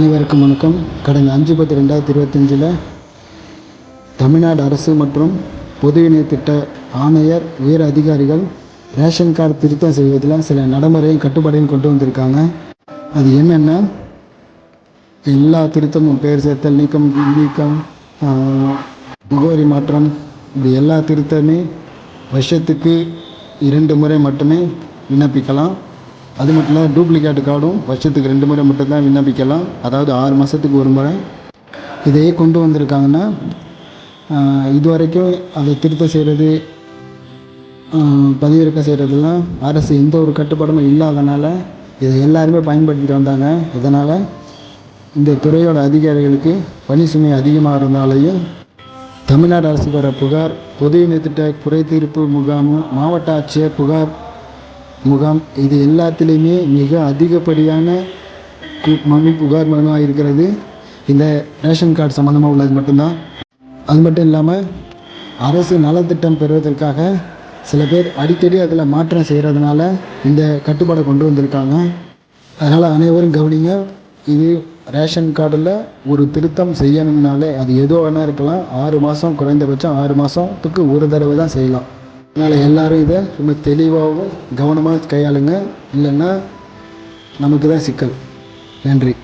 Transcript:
அனைவருக்கும் வணக்கம். கடந்த அஞ்சு பத்து ரெண்டாயிரத்தி இருபத்தஞ்சில் தமிழ்நாடு அரசு மற்றும் பொது இணைய திட்ட ஆணையர் உயர் அதிகாரிகள் ரேஷன் கார்டு திருத்தம் செய்வதில் சில நடைமுறையும் கட்டுப்பாடையும் கொண்டு வந்திருக்காங்க. அது என்னென்னா எல்லா திருத்தமும் பெயர் சேர்த்தல் நீக்கம் நீக்கம் முகவரி மாற்றம் இப்படி எல்லா திருத்தமே வருஷத்துக்கு இரண்டு முறை மட்டுமே விண்ணப்பிக்கலாம். அது மட்டும் இல்லாமல் டூப்ளிகேட் கார்டும் வருஷத்துக்கு ரெண்டு முறை மட்டும்தான் விண்ணப்பிக்கலாம். அதாவது ஆறு மாதத்துக்கு ஒரு முறை. இதையே கொண்டு வந்திருக்காங்கன்னா இது இதுவரைக்கும் அதை திருத்தம் செய்கிறது பதிவிறக்கம் செய்கிறதுலாம் அரசு எந்த ஒரு கட்டுப்பாடும் இல்லாதனால இதை எல்லாருமே பயன்படுத்திட்டு வந்தாங்க. இதனால் இந்த துறையோட அதிகாரிகளுக்கு பணி சுமை அதிகமாக இருந்தாலையும் தமிழ்நாடு அரசு வர புகார் பொது இணைத்திட்ட குறை தீர்ப்பு முகாம் மாவட்ட ஆட்சியர் புகார் முகாம். இது எல்லாத்துலேயுமே மிக அதிகப்படியான மனு புகார் மனுவாக இருக்கிறது. இந்த ரேஷன் கார்டு சம்மந்தமாக உள்ளது மட்டும்தான். அது மட்டும் இல்லாமல் அரசு நலத்திட்டம் பெறுவதற்காக சில பேர் அடிக்கடி அதில் மாற்றம் செய்கிறதுனால இந்த கட்டுப்பாடை கொண்டு வந்திருக்காங்க. அதனால் அனைவரும் கவனிங்க இது ரேஷன் கார்டில் ஒரு திருத்தம் செய்யணும்னாலே அது எதுவாக வேணால் இருக்கலாம். ஆறு மாதம் குறைந்தபட்சம் ஆறு மாதத்துக்கு ஒரு தடவை தான் செய்யலாம். அதனால் எல்லாரும் இதை ரொம்ப தெளிவாகவும் கவனமாக கையாளுங்க. இல்லைன்னா நமக்கு தான் சிக்கல். நன்றி.